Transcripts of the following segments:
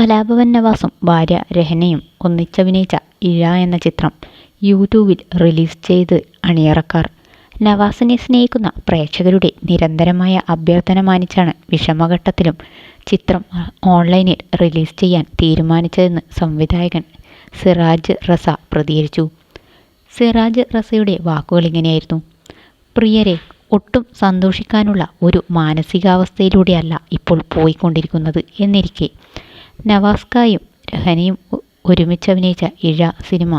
കലാഭവൻ നവാസും ഭാര്യ രഹനയും ഒന്നിച്ചഭിനയിച്ച ഇഴ എന്ന ചിത്രം യൂട്യൂബിൽ റിലീസ് ചെയ്ത് അണിയറക്കാർ. നവാസിനെ സ്നേഹിക്കുന്ന പ്രേക്ഷകരുടെ നിരന്തരമായ അഭ്യർത്ഥന മാനിച്ചാണ് വിഷമഘട്ടത്തിലും ചിത്രം ഓൺലൈനിൽ റിലീസ് ചെയ്യാൻ തീരുമാനിച്ചതെന്ന് സംവിധായകൻ സിറാജ് റസ പ്രതികരിച്ചു. സിറാജ് റസയുടെ വാക്കുകൾ ഇങ്ങനെയായിരുന്നു. പ്രിയരെ ഒട്ടും സന്തോഷിക്കാനുള്ള ഒരു മാനസികാവസ്ഥയിലൂടെയല്ല ഇപ്പോൾ പോയിക്കൊണ്ടിരിക്കുന്നത് എന്നിരിക്കെ നവാസ്കായും രഹനയും ഒരുമിച്ച് അഭിനയിച്ച ഇഴ സിനിമ.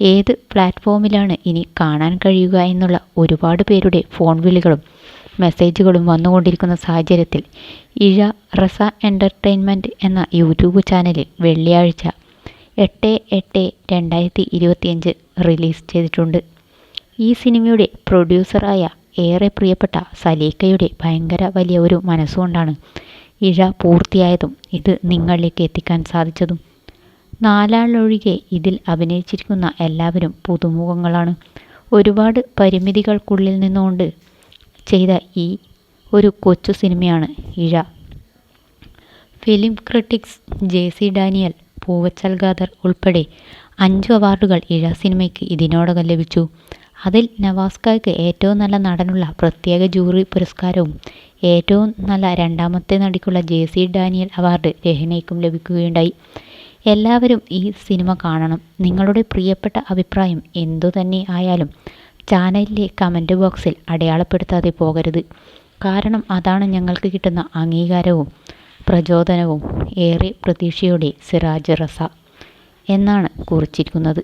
ഏത് പ്ലാറ്റ്ഫോമിലാണ് ഇനി കാണാൻ കഴിയുക എന്നുള്ള ഒരുപാട് പേരുടെ ഫോൺ വിളികളും മെസ്സേജുകളും വന്നുകൊണ്ടിരിക്കുന്ന സാഹചര്യത്തിൽ ഇഴ റസ എന്റർടൈൻമെന്റ് എന്ന യൂട്യൂബ് ചാനലിൽ വെള്ളിയാഴ്ച എട്ട് എട്ട് രണ്ടായിരത്തി ഇരുപത്തിയഞ്ച് റിലീസ് ചെയ്തിട്ടുണ്ട്. ഈ സിനിമയുടെ പ്രൊഡ്യൂസറായ ഏറെ പ്രിയപ്പെട്ട സലീക്കയുടെ ഭയങ്കര വലിയ ഒരു മനസ്സുകൊണ്ടാണ് ഇഴ പൂർത്തിയായതും ഇത് നിങ്ങളിലേക്ക് എത്തിക്കാൻ സാധിച്ചതും. നാലാളൊഴികെ ഇതിൽ അഭിനയിച്ചിരിക്കുന്ന എല്ലാവരും പുതുമുഖങ്ങളാണ്. ഒരുപാട് പരിമിതികൾക്കുള്ളിൽ നിന്നുകൊണ്ട് ചെയ്ത ഈ ഒരു കൊച്ചു സിനിമയാണ് Izha. Film critics J C Daniel Poovachal Khader ഉൾപ്പെടെ അഞ്ച് അവാർഡുകൾ ഇഴ സിനിമയ്ക്ക് ഇതിനോടകം ലഭിച്ചു. അതിൽ നവാസ്കർക്ക് ഏറ്റവും നല്ല നടനുള്ള പ്രത്യേക ജൂറി പുരസ്കാരവും ഏറ്റവും നല്ല രണ്ടാമത്തെ നടിക്കുള്ള ജെ സി ഡാനിയൽ അവാർഡ് രഹനയ്ക്കും ലഭിക്കുകയുണ്ടായി. എല്ലാവരും ഈ സിനിമ കാണണം. നിങ്ങളുടെ പ്രിയപ്പെട്ട അഭിപ്രായം എന്തു തന്നെ ആയാലും ചാനലിലെ കമന്റ് ബോക്സിൽ അടയാളപ്പെടുത്താതെ പോകരുത്. കാരണം അതാണ് ഞങ്ങൾക്ക് കിട്ടുന്ന അംഗീകാരവും പ്രചോദനവും. ഏറെ പ്രതീക്ഷയോടെ സിറാജ് റസ എന്നാണ് കുറിച്ചിരിക്കുന്നത്.